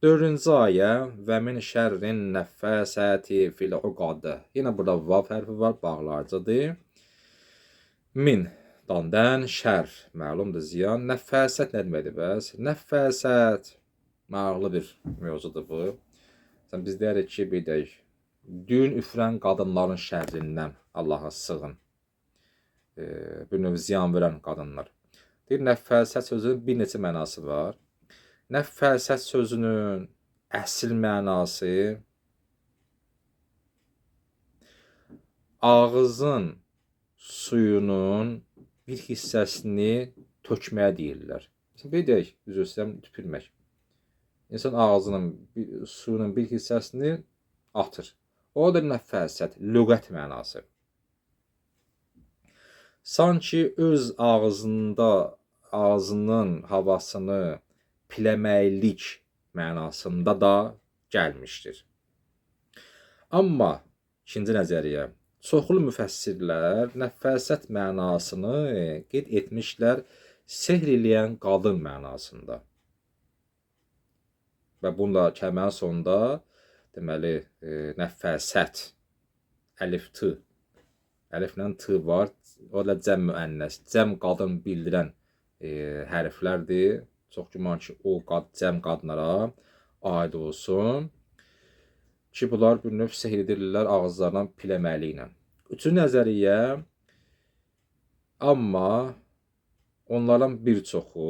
Dördüncü ayə və min şərrin nəffəsəti fil uqadə. Yenə burada vav hərfi var, bağlarcadır. Min dandan şər məlumdur ziyan. Nəffəsət nə deməkdir bəs? Nəffəsət maraqlı bir mövzudur bu. Sən biz deyirik ki, bir deyək, düyün üfürən qadınların şərrindən Allaha sığın. E, bir növ ziyan verən qadınlar. Deyir, nəffəsət sözünün bir neçə mənası var. Nəffəsət sözünün əsl mənası ağızın suyunun bir hissəsini tökməyə deyirlər. Məsələn, bir deyək, üzr istəyirəm, tüpürmək. İnsan ağzının bir, suyunun bir hissəsini atır. O da nəffəsət, lüğət mənası. Sanki öz ağzında ağzının havasını piləməklik mənasında da gəlmişdir. Amma ikinci nəzəriyyə çoxlu müfəssirlər nəffəsət mənasını qeyd etmişlər sehr eləyən qadın mənasında. Və bunda kəlmənin sonunda deməli e, nəffəsət əlif t əliflə t var. O da cəm müənnəs, cəm qadın bildirən e, hərflərdir. Çox güman ki, o qad cəm qadınlara aid olsun ki, bunlar bir növ sehr edirlər ağızlarından piləməli ilə. Üçüncü nəzəriyyə amma onların bir çoxu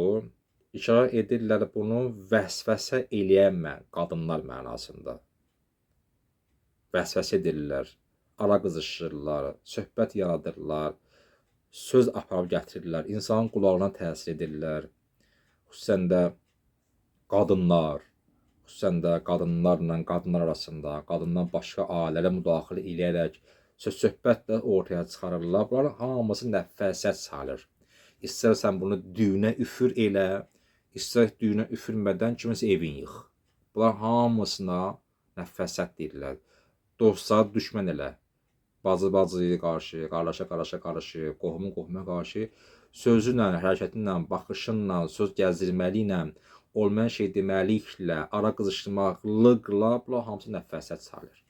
işarə edirlər bunu vəsvəsə eləyən mən, qadınlar mənasında. Vəsvəsə edirlər, ara qızışırlar, söhbət yaradırlar, söz aparıb gətirirlər, insanın qulağına təsir edirlər xüsusən də qadınlar, xüsusən də qadınlarla qadınlar arasında, qadından başqa ailələrə müdaxilə eləyərək söz-söhbət də ortaya çıxarırlar. Bunların hamısı nəfəsət salır. İstərsən bunu düyünə üfür elə, istər düyünə üfürmədən kiminsə evin yıx. Bunlar hamısına nəfəsət deyirlər. Dostlar düşmən elə. Bacı bacıya qarşı, qardaşa qardaşa qarşı, qohumu qohuma qarşı sözü ilə, hərəkətinlə, baxışınla, söz gəzdirməklə, olmayan şey deməkliklə, ara qızışdırmaqlıqla bunlar hamısı nəfəsət salır.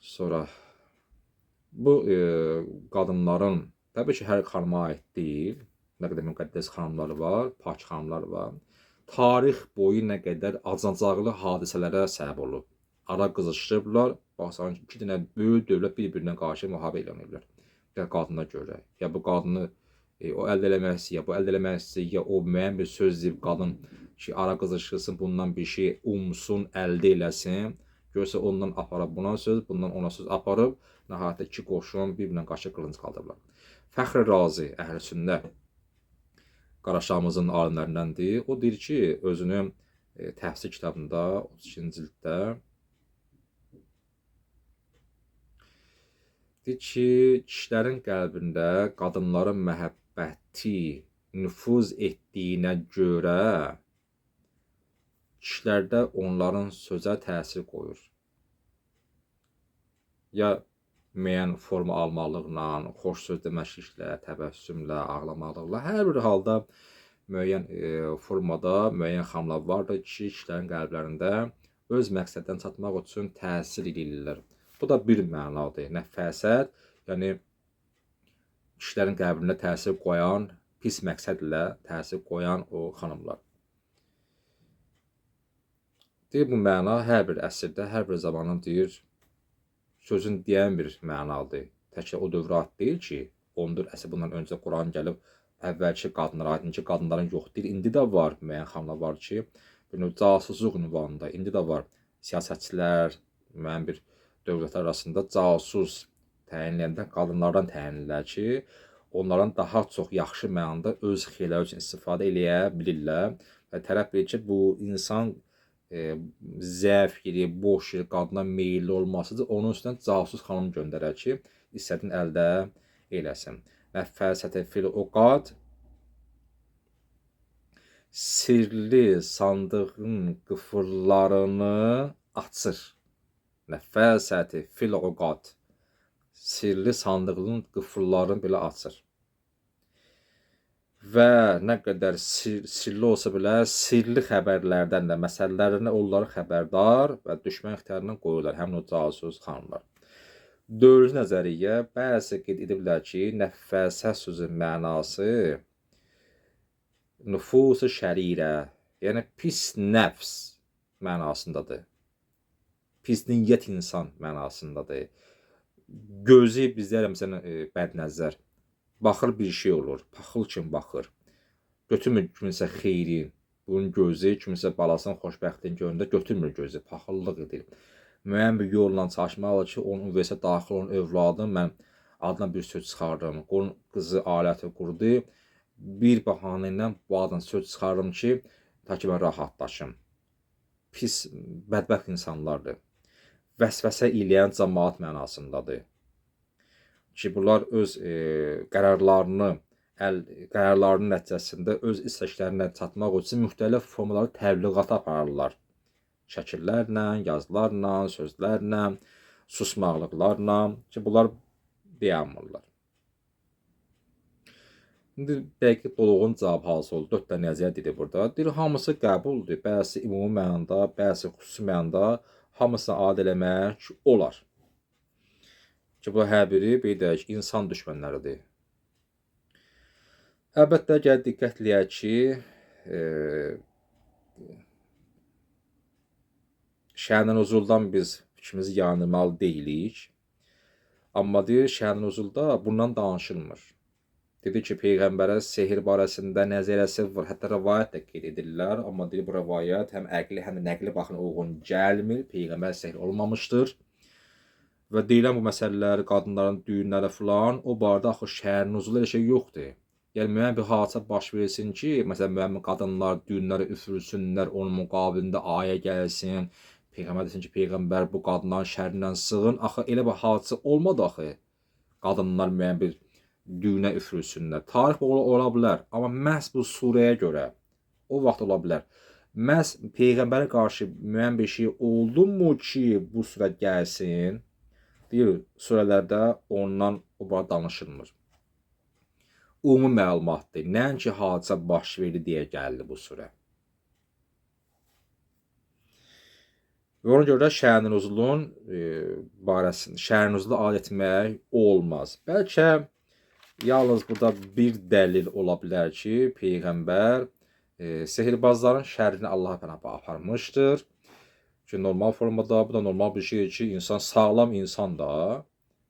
Sonra bu e, qadınların təbii ki, hər xanıma aid deyil. Nə qədər müqəddəs xanımlar var, pak xanımlar var. Tarix boyu nə qədər acınacaqlı hadisələrə səbəb olub. Ara qızışdırıblar. Baxsan ki, iki dənə böyük dövlət bir-birinə qarşı müharibə eləməyiblər ya qadına görə, ya bu qadını e, o əldə eləmək istəyir, ya bu əldə eləmək istəyir, ya o müəyyən bir söz deyib qadın ki, ara qızışırsın, bundan bir şey umsun, əldə eləsin. Görsə ondan aparıb buna söz, bundan ona söz aparıb, nəhayətdə iki qoşun bir-birinə qarşı qılınc qaldırırlar. Fəxr Razi, əhl-i sünnə Qaraşamızın alimlərindəndir. O deyir ki, özünün e, təhsil kitabında 32-ci cilddə Deyir ki, kişilərin qəlbində qadınların məhəbbəti nüfuz etdiyinə görə kişilərdə onların sözə təsir qoyur. Ya müəyyən forma almalıqla, xoş söz deməşliklə, təbəssümlə, ağlamaqla, hər bir halda müəyyən e, formada müəyyən xamlar vardır ki, kişilərin qəlblərində öz məqsəddən çatmaq üçün təsir edirlər. Bu da bir mənadır. Nəfəsət, yəni kişilərin qəbrinə təsir qoyan, pis məqsədlə təsir qoyan o xanımlar. Deyir, bu məna hər bir əsrdə, hər bir zamanın deyir, sözün deyən bir mənadır. Təkcə o dövrə aid deyil ki, 14 əsr bundan öncə Quran gəlib əvvəlki qadınlara aid, incə qadınların yox deyil. İndi də var müəyyən xanımlar var ki, bir növ casusluq ünvanında, indi də var siyasətçilər, müəyyən bir dövlətlər arasında casus təyinləyəndə qadınlardan təyinləyirlər ki, onların daha çox yaxşı mənada öz xeyirləri üçün istifadə eləyə bilirlər və tərəf bilir ki, bu insan e, zəif yeri, boş yeri, qadına meyilli olmasıdır. Onun üstünə casus xanım göndərər ki, istədin əldə eləsin. Və fəlsəfə fil uqad sirli sandığın qıfırlarını açır. Nəfəsəti fil uqad. Sirli sandığının qıfıllarını belə açır. və nə qədər sir, sirli olsa belə sirli xəbərlərdən də məsələlərinə onları xəbərdar və düşmən ixtiyarına qoyurlar həmin o casus xanımlar. Dördüncü nəzəriyyə bəzi qeyd ediblər ki, nəffəsə sözün mənası nüfus şərirə, yəni pis nəfs mənasındadır. Pis niyyət insan mənasındadır. Gözü bizlərə məsələn e, bədnəzər baxır bir şey olur, paxıl kimi baxır. Götürmür kiminsə xeyrin, bunun gözü kiminsə balasının xoşbəxtliyini görəndə götürmür gözü, paxıllıq edir. Müəyyən bir yolla çalışmalı ki, onun üveysə daxil olan övladın mən adına bir söz çıxardım. Qolun qızı aləti qurdu. Bir bəhanə ilə bu adına söz çıxardım ki, ta ki mən rahatlaşım. Pis, bədbəxt insanlardır. Vəsvəsə eləyən cəmaət mənasındadır ki, bunlar öz e, qərarlarını əl qərarlarının nəticəsində öz istəklərinə çatmaq üçün müxtəlif formaları təbliğata aparırlar. Şəkillərlə, yazılarla, sözlərlə, susmaqlıqlarla ki, bunlar dayanmırlar. İndi dəqiq dolğun cavab hasıl oldu. 4 dənə nəzəriyyə dedi burada. Deyir hamısı qəbuldur. Bəzi ümumi mənada, bəzi xüsusi mənada hamısını ad eləmək olar ki, bu hər biri bir də insan düşmənləridir. Əlbəttə gəl diqqət eləyək ki, e, şəhər-nüzuldan biz fikrimizi yayınmalı deyilik. Amma deyir şəhər-nüzulda bundan danışılmır. Dedi ki, peyğəmbərə sehr barəsində nəzəriyyəsi var, hətta rivayət də qeyd edirlər, amma deyir bu rivayət həm əqli, həm də nəqli baxın uyğun gəlmir. Peyğəmbər sehr olmamışdır. Və deyilən bu məsələlər, qadınların düyünləri filan, o barədə axı şəhər nüzulu elə şey yoxdur. Yəni müəyyən bir hadisə baş versin ki, məsələn müəyyən qadınlar düyünləri üfürsünlər, onun müqabilində ayə gəlsin. Peyğəmbər desin ki, peyğəmbər bu qadınların şərrindən sığın. Axı elə bir hadisə olmadı axı. Qadınlar müəyyən bir düyünə üfürsünlər. Tarix ola, ola bilər, amma məhz bu surəyə görə o vaxt ola bilər. Məhz peyğəmbərə qarşı müəyyən bir şey oldumu ki, bu surə gəlsin? deyir surələrdə ondan o barədə danışılmır. Ümumi məlumatdır. Nəinki hadisə baş verdi deyə gəldi bu surə. Və ona görə də şəhərin uzunluğun e, barəsində şəhərin uzunluğu aid etmək olmaz. Bəlkə yalnız burada bir dəlil ola bilər ki, peyğəmbər e, sehirbazların şərrini Allah pənah aparmışdır ki, normal formada, bu da normal bir şeydir ki, insan sağlam insan da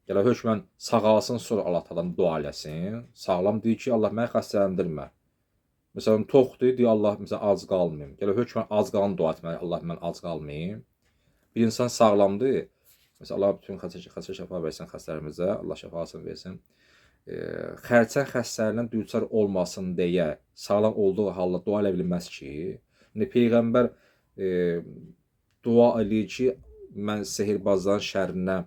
gələ hökmən sağalsın, sonra Allah təalan dua eləsin. Sağlam deyir ki, Allah məni xəstələndirmə. Məsələn, toxdur, deyir Allah məsələn ac qalmayım. Gələ hökmən ac qalan dua etməli, Allah mən ac qalmayım. Bir insan sağlamdır. Məsələn, Allah bütün xəstə xəstə şəfa versin xəstələrimizə, Allah şəfasını versin. Xərçəng xəstəliyindən düçar olmasın deyə sağlam olduğu halda dua elə bilməz ki, indi peyğəmbər e, dua eləyir ki, mən sehirbazların şərrinə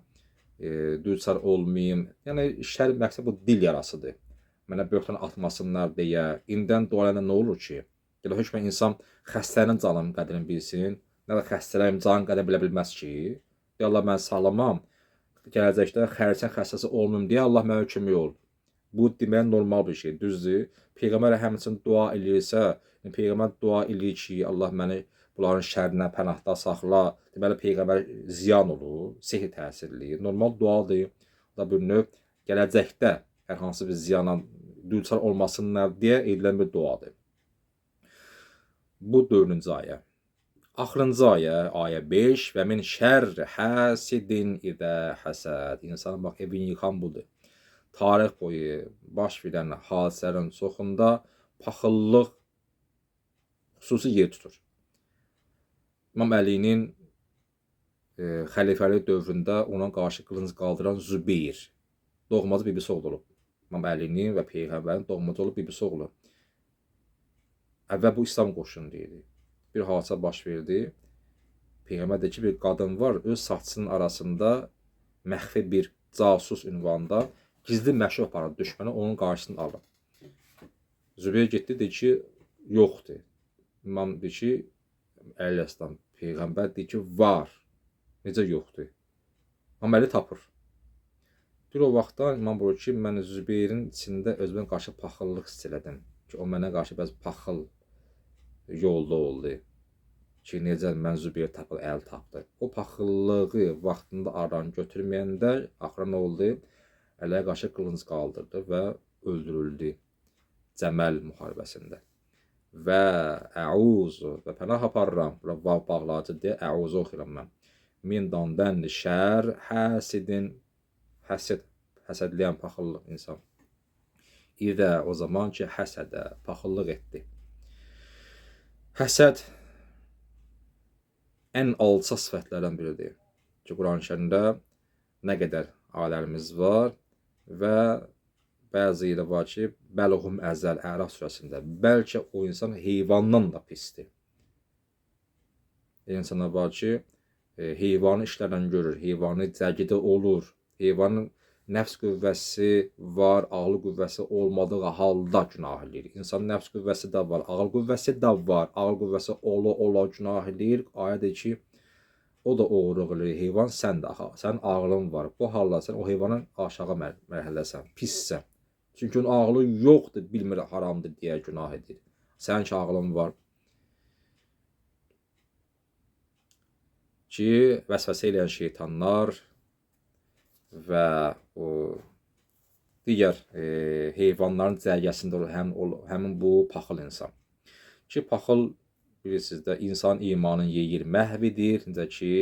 e, düçar olmayım. Yəni şər məqsəd bu dil yarasıdır. Mənə böhtan atmasınlar deyə. İndən dua eləyəndə nə olur ki? Elə hökmən insan xəstənin canının qədrini bilsin. Nə də xəstələrin canın qədrini bilə bilməz ki. Deyə Allah mən sağlamam. Gələcəkdə xərçəng xəstəsi olmayım deyə Allah mənə kömək ol. Bu demək normal bir şey, düzdür? Peyğəmbər həmçinin dua eləyirsə, peyğəmbər dua eləyir ki, Allah məni bunların şərrindən pənahda saxla. Deməli peyğəmbər ziyan olur, sehr təsirli. Normal duadır. Da bir növ gələcəkdə hər hansı bir ziyana düçar olmasınlar deyə edilən bir duadır. Bu 4-cü ayə. Axırıncı ayə, ayə 5 və min şərr həsidin idə həsəd. İnsan bax evin yıxan budur. Tarix boyu baş verən hadisələrin çoxunda paxıllıq xüsusi yer tutur. İmam Əlinin e, xəlifəlik dövründə ona qarşı qılınc qaldıran Zübeyir doğmacı bibisi oğlu. İmam Əlinin və peyğəmbərin doğmacı olub bibisi oğlu. Əvvəl bu İslam qoşunu deyildi. Bir hadisə baş verdi. Peyğəmbər dedi ki, bir qadın var, öz saçının arasında məxfi bir casus ünvanında gizli məşu aparır düşmənə, onun qarşısını alır. Zübeyir getdi, dedi ki, yoxdur. İmam dedi ki, Əleyhissalam peyğəmbər deyir ki, var. Necə yoxdur? Əməli tapır. Bir o vaxtda İmam buyurur ki, mən Zübeyrin içində özümə qarşı paxıllıq hiss elədim. ki, o mənə qarşı bəz paxıl yolda oldu. Ki, necə mən Zübeyir tapıb əl tapdı. O paxıllığı vaxtında aradan götürməyəndə axıra nə oldu? Əliyə qarşı qılınc qaldırdı və öldürüldü Cəməl müharibəsində. Və əuzu və pənah aparıram. Bura vav bağlayıcı deyə əuzu oxuyuram mən. Min dandan şər həsidin həsəd həsədləyən paxıllıq insan. İdə o zaman ki həsədə paxıllıq etdi. Həsəd ən alçaq sifətlərdən biridir. Ki Quran-ı Kərimdə nə qədər ayələrimiz var və bəzi ilə var ki, Bəlğum Əzəl Əraf surəsində bəlkə o insan heyvandan da pisdir. İnsana var ki, e, heyvanı işlərlə görür, heyvanı cəgidə olur, heyvanın nəfs qüvvəsi var, ağıl qüvvəsi olmadığı halda günah eləyir. İnsanın nəfs qüvvəsi də var, ağıl qüvvəsi də var. Ağıl qüvvəsi ola ola günah eləyir. Ayədir ki, o da oğurluq eləyir. Heyvan sən də axı, sənin ağlın var. Bu halda sən o heyvanın aşağı mər mərhələsən, pissən. Çünki onun ağlı yoxdur, bilmir haramdır deyə günah edir. Sənin ki ağlın var. Ki vəsvəsə eləyən şeytanlar və o digər e, heyvanların cərgəsində olur həm həmin bu paxıl insan. Ki paxıl bilirsiniz də insan imanın yeyir, məhv edir. Necə ki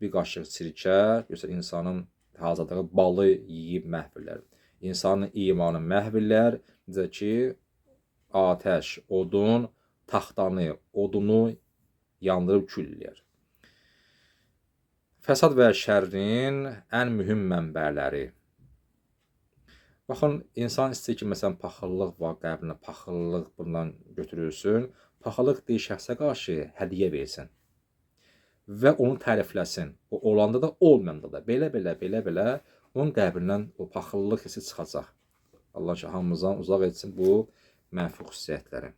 bir qaşıq sirkə görsən insanın hazırladığı balı yeyib məhv edər. İnsanın imanı məhv edər. Necə ki atəş, odun, taxtanı, odunu yandırıb kül eləyər. Fəsad və şərrin ən mühüm mənbələri. Baxın, insan istəyir ki, məsələn, paxıllıq var qəlbinə, paxıllıq bundan götürülsün. Paxıllıq deyil şəxsə qarşı hədiyyə versin və onu tərifləsin. O olanda da, olmayanda da, belə-belə, belə-belə onun qəlbindən o paxıllıq hissi çıxacaq. Allah hamımızdan uzaq etsin bu mənfi xüsusiyyətləri.